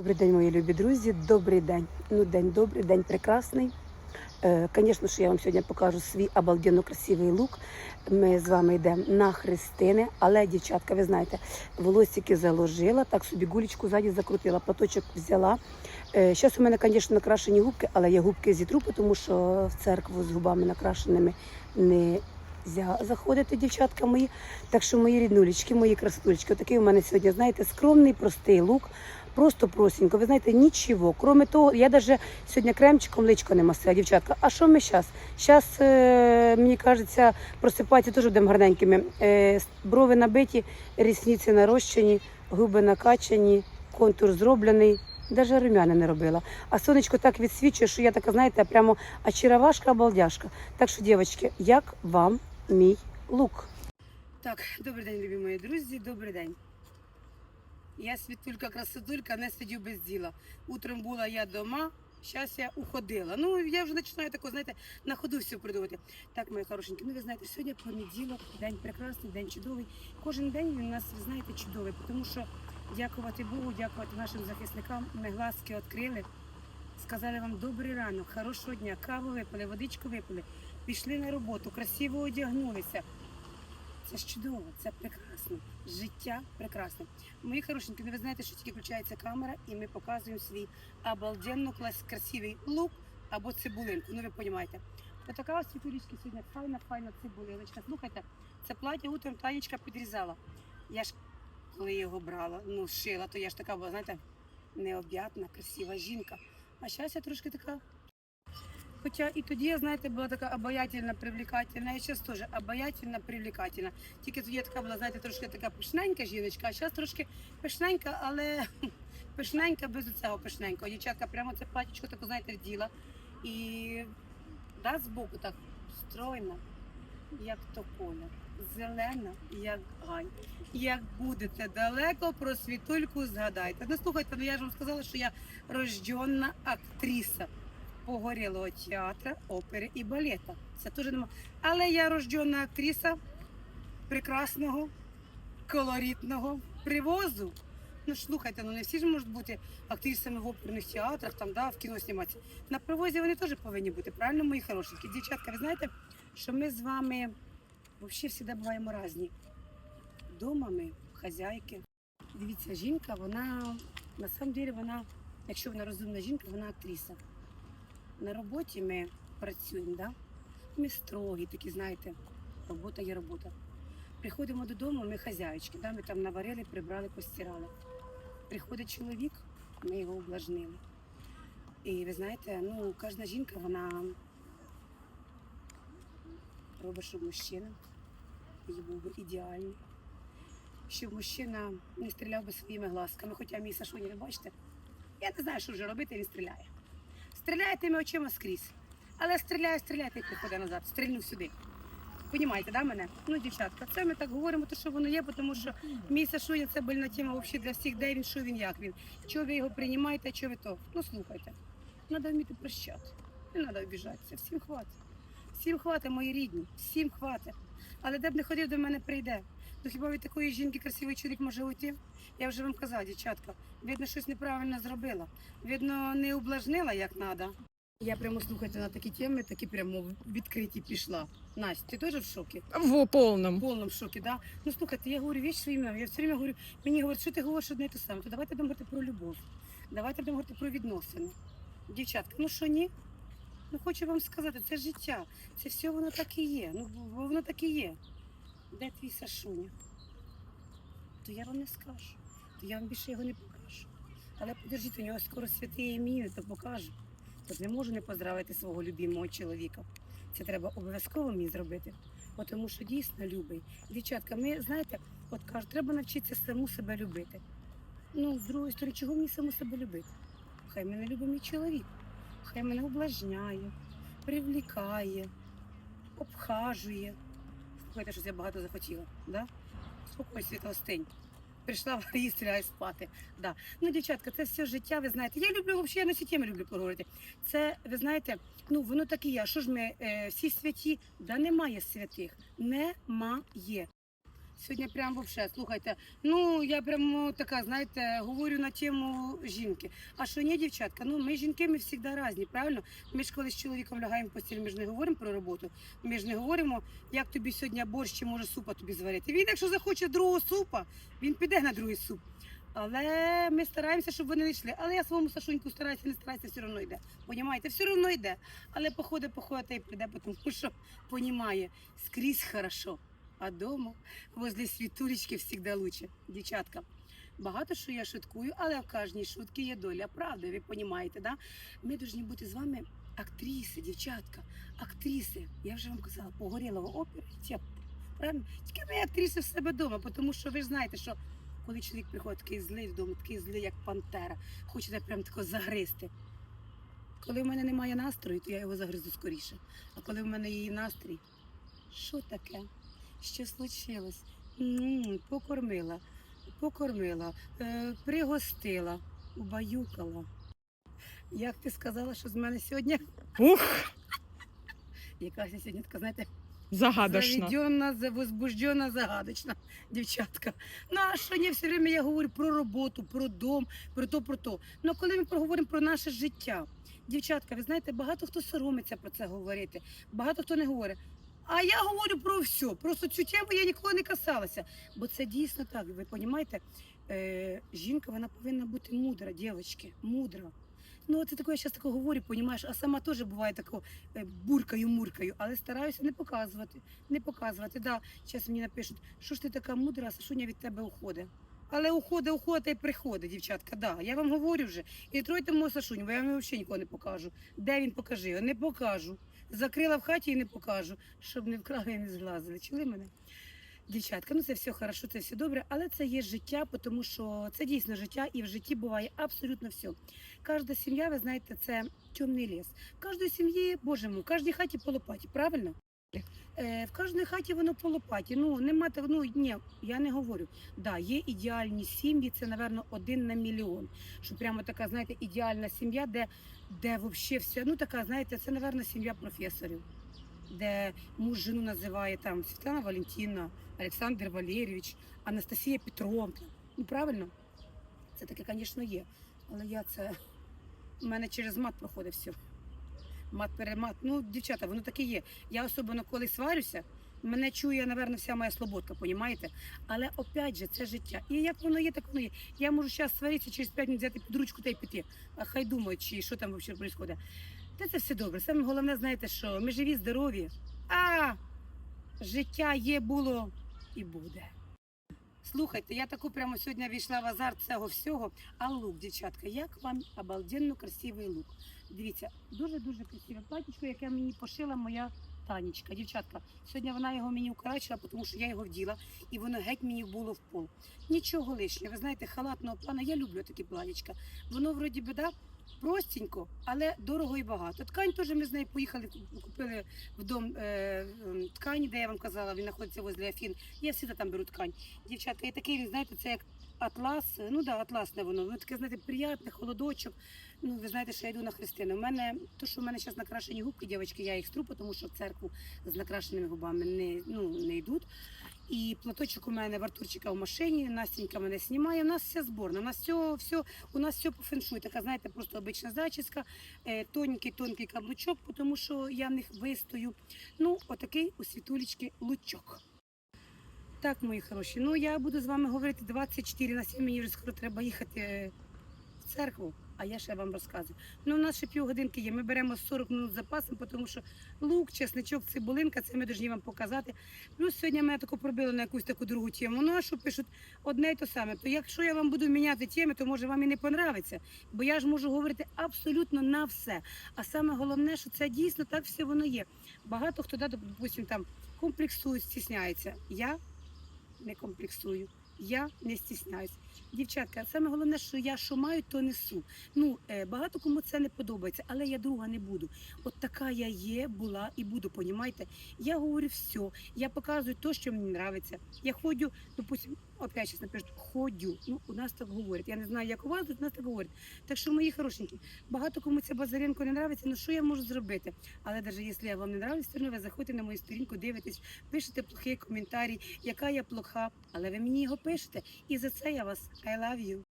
Добрий день, мої любі друзі. Добрий день. Ну, день добрий, день прекрасний. Е, Звісно, що я вам сьогодні покажу свій обалденно красивий лук. Ми з вами йдемо на хрестини, але, дівчатка, ви знаєте, волосики заложила, так собі гулечку ззаді закрутила, платочок взяла. Зараз у мене, звісно, накрашені губки, але я губки зітру, тому що в церкву з губами накрашеними не заходити, дівчатка мої. Так що мої ріднулечки, мої красотулечки, такий у мене сьогодні, знаєте, скромний, простий лук. Просто просінько, ви знаєте, нічого. Кроме того, я навіть сьогодні кремчиком личко не масила, дівчатка. А що ми зараз? Зараз, е, мені кажеться, просипатися теж будемо гарненькими. Е, брови набиті, рісниці нарощені, губи накачані, контур зроблений. Навіть румяна не робила. А сонечко так відсвічує, що я така, знаєте, прямо очаровашка, обалдяшка. Так що, дівчатки, як вам мій лук? Так, добрий день, любі мої друзі, добрий день. Я світулька, красотулька, не сидю без діла. Утром була я дома, зараз я уходила. Ну, я вже починаю тако, знаєте, на ходу все придумати. Так, мої хорошенькі, ну ви знаєте, сьогодні понеділок, день прекрасний, день чудовий. Кожен день він у нас, ви знаєте, чудовий, тому що дякувати Богу, дякувати нашим захисникам. Ми глазки відкрили, сказали вам добрий ранок, хорошого дня, каву випили, водичку випили, пішли на роботу, красиво одягнулися. Це ж чудово, це прекрасно. Життя прекрасне. Мої хорошенькі, ну ви знаєте, що тільки включається камера, і ми показуємо свій обалденно красивий лук або цибулинку. Ну ви розумієте. Отака ось світулічки сьогодні файна, файна цибулиночка. Слухайте, це плаття утром Танечка підрізала. Я ж коли його брала, ну шила, то я ж така була, знаєте, необ'ятна, красива жінка. А зараз я трошки така. Хоча і тоді, я, знаєте, була така обаятельна, привлекательна, і зараз теж обаятельна, привлекательна. Тільки тоді я така була, знаєте, трошки така пишненька жіночка, а зараз трошки пишненька, але пишненька без цього пишненького. Дівчатка прямо це платічко таке, знаєте, вділа. І да, збоку так стройна, як то коля, зелена, як гай. Як будете далеко про світульку, згадайте. Ну слухайте, ну я ж вам сказала, що я рожденна актриса погорілого театру, опери і балета. Це теж нема. Але я рождена актриса прекрасного, колоритного привозу. Ну слухайте, ну не всі ж можуть бути актрисами в оперних театрах, там, да, в кіно зніматися. На привозі вони теж повинні бути, правильно, мої хорошенькі? Дівчатка, ви знаєте, що ми з вами взагалі завжди буваємо різні. Дома ми хазяйки. Дивіться, жінка, вона на самом деле, вона, якщо вона розумна жінка, вона актриса на роботі ми працюємо, да? ми строгі, такі, знаєте, робота є робота. Приходимо додому, ми хазяєчки, да? ми там наварили, прибрали, постирали. Приходить чоловік, ми його облажнили. І ви знаєте, ну, кожна жінка, вона робить, щоб мужчина їй був ідеальний. Щоб мужчина не стріляв би своїми глазками, хоча мій Сашуні, ви бачите, я не знаю, що вже робити, він стріляє. Стріляє тими очима скрізь. Але стріляє, стріляє, і приходить назад, стрільнув сюди. Понімаєте, да, мене? Ну, дівчатка, це ми так говоримо, то що воно є, тому що мій Сашуня це больна тема взагалі для всіх, де він, що він, як він. Чого ви його приймаєте, чого ви то? Ну, слухайте. Треба вміти прощати. Не треба обіжатися. Всім хватить. Всім хватить, мої рідні, всім хватить. Але де б не ходив, до мене прийде. Ну хіба від такої жінки красивий чоловік може уйти? Я вже вам казала, дівчатка, видно, щось неправильно зробила. Видно, не облажнила як треба. Я прямо слухайте на такі теми, такі прямо відкриті пішла. Настя, ти теж в шокі? В. В повному шокі, да? Ну слухайте, я говорю віч своїм. Я все время говорю, мені говорять, що ти говориш одне і те саме. То давайте будемо говорити про любов. Давайте будемо говорити про відносини. Дівчатка, ну що ні? Ну хочу вам сказати, це життя. Це все воно так і є. Ну бо воно так і є. Де твій Сашуня? То я вам не скажу. То я вам більше його не покажу. Але подержіть, у нього скоро святе ім'я, то покажу. Тож не можу не поздравити свого любимого чоловіка. Це треба обов'язково мені зробити. Тому що дійсно любий. Дівчатка, ми знаєте, от кажуть, треба навчитися саму себе любити. Ну, з другої сторони, чого мені саму себе любити? Хай мене любить мій чоловік, хай мене облажняє, привлікає, обхажує. Слухайте, щось я багато захотіла, да? Спокойся, остинь. Прийшла їсти ляй спати. Да. Ну, дівчатка, це все життя, ви знаєте. Я люблю взагалі, я на ці теми люблю поговорити. Це, ви знаєте, ну воно так і є. Що ж ми е, всі святі? Да немає святих. Немає. Сьогодні прям вообще, слухайте, ну я прямо така, знаєте, говорю на тему жінки. А що ні, дівчатка? Ну ми жінки, ми завжди різні, правильно? Ми ж коли з чоловіком лягаємо в постіль, ми ж не говоримо про роботу. Ми ж не говоримо, як тобі сьогодні борщ чи може супа тобі зварити. Він, якщо захоче другого супа, він піде на другий суп. Але ми стараємося, щоб вони не йшли. Але я своєму Сашуньку стараюся, не стараюся, все одно йде. Понімаєте? Все одно йде. Але походить, походить та й прийде, тому що понімає, скрізь хорошо. А дома возле світулечки завжди лучше. Дівчатка, багато що я шуткую, але в кожній шутці є доля правди, ви розумієте, да? Ми повинні бути з вами актриси, дівчатка, актриси. Я вже вам казала, опера, тя, правильно? Тільки ми актриси в себе вдома, тому що ви ж знаєте, що коли чоловік приходить такий злий вдома, такий злий, як пантера, хочете прям тако загризти. Коли в мене немає настрою, то я його загризу скоріше. А коли в мене є настрій, що таке? Що случилось? М, Покормила, покормила, е, пригостила, убаюкала. Як ти сказала, що з мене сьогодні? Ух, Якась я сьогодні така, знаєте, загадочно. заведена, возбуждена, загадочна дівчатка. Ну а що ні, все время я говорю про роботу, про дом, про то, про то. Ну коли ми проговоримо про наше життя, дівчатка, ви знаєте, багато хто соромиться про це говорити, багато хто не говорить. А я говорю про все. Просто цю тему я ніколи не касалася. Бо це дійсно так. Ви розумієте, е, жінка вона повинна бути мудра, дівчатки, мудра. Ну, це таке, я зараз таке говорю, понімаєш, а сама теж буває тако е, буркаю, муркаю, але стараюся не показувати. Не показувати. Да, зараз мені напишуть, що ж ти така мудра, Сашуня від тебе уходить. Але уходить, уходить і приходить, дівчатка. Да, я вам говорю вже. І тройте мого Сашуню, бо я вам взагалі нікого не покажу. Де він покажи? його? Не покажу. Закрила в хаті і не покажу, щоб не вкрали і не зглазили. Чули мене? Дівчатка, ну це все хорошо, це все добре, але це є життя, тому що це дійсно життя, і в житті буває абсолютно все. Кожна сім'я, ви знаєте, це темний ліс. В кожній сім'ї, боже мій, в кожній хаті по лопаті, правильно? Е, в кожній хаті воно по лопаті. Ну, нема ну ні, я не говорю. Да, є ідеальні сім'ї, це, напевно, один на мільйон. Що прямо така, знаєте, ідеальна сім'я, де, де взагалі все, ну така, знаєте, це, напевно, сім'я професорів, де муж жену називає там Світлана Валентина, Олександр Валерійович, Анастасія Петровна. Ну, правильно? Це таке, звісно, є. Але я це. У мене через мат проходить все. Мат перемат. Ну, дівчата, воно таке є. Я особливо коли сварюся, мене чує, напевно, вся моя слободка, понімаєте? Але опять же, це життя. І як воно є, так воно є. Я можу зараз сваритися, через 5 минут взяти під ручку та й піти. А хай думають, чи що там взагалі відбувається. Та це все добре. Саме головне, знаєте, що ми живі, здорові, а життя є, було і буде. Слухайте, я таку прямо сьогодні війшла в азарт цього всього. А лук, дівчатка, як вам обалденно красивий лук? Дивіться, дуже-дуже красиве платічко, яке мені пошила моя Танечка. Дівчатка, сьогодні вона його мені укорачила, тому що я його вділа, і воно геть мені було в пол. Нічого лишнього. Ви знаєте, халатного плана, я люблю такі платічка. Воно вроді би, да, простенько, але дорого і багато. Ткань теж ми з нею поїхали, купили в дом е, ткані, де я вам казала, він знаходиться возле Афін. Я завжди там беру ткань. Дівчатка, і такий він, знаєте, це як атлас, ну да, атласне воно, воно таке, знаєте, приятне, холодочок. Ну, ви знаєте, що я йду на Христину. У мене, то, що в мене зараз накрашені губки, дівчатки, я їх стру, тому що в церкву з накрашеними губами не, ну, не йдуть. І платочок у мене в Артурчика в машині, Настенька мене знімає. У нас все зборно. У нас все, все, у нас все по феншуй. Така, знаєте, просто обична зачіска, е, тоненький, тонкий каблучок, тому що я в них вистою. Ну, отакий у світулечки лучок. Так, мої хороші. Ну я буду з вами говорити 24 на 7, мені вже скоро треба їхати в церкву, а я ще вам розказую. Ну, у нас ще півгодинки є. Ми беремо 40 минут запасом, тому що лук, чесничок, цибулинка, це ми повинні вам показати. Ну, сьогодні мене тако пробило на якусь таку другу тему. Ну, а що пишуть одне й то саме. То якщо я вам буду міняти теми, то може вам і не понравиться. Бо я ж можу говорити абсолютно на все. А саме головне, що це дійсно так все воно є. Багато хто, допустим, там комплексує, стісняється. Я не комплексую. Я не стісняюсь. Дівчатка, саме головне, що я що маю, то несу. Ну е, багато кому це не подобається, але я друга не буду. От така я є, була і буду. Понімаєте? Я говорю все. Я показую те, що мені подобається. Я ходю, допустим, опять зараз напишу, ходю. Ну у нас так говорять. Я не знаю, як у вас у нас так говорять. Так що, мої хорошенькі, багато кому ця базаренко не подобається. Ну що я можу зробити? Але навіть якщо я вам не подобається, все одно ви заходите на мою сторінку, дивитесь, пишете плохий коментарі, яка я плоха, але ви мені його пишете. І за це я вас I love you.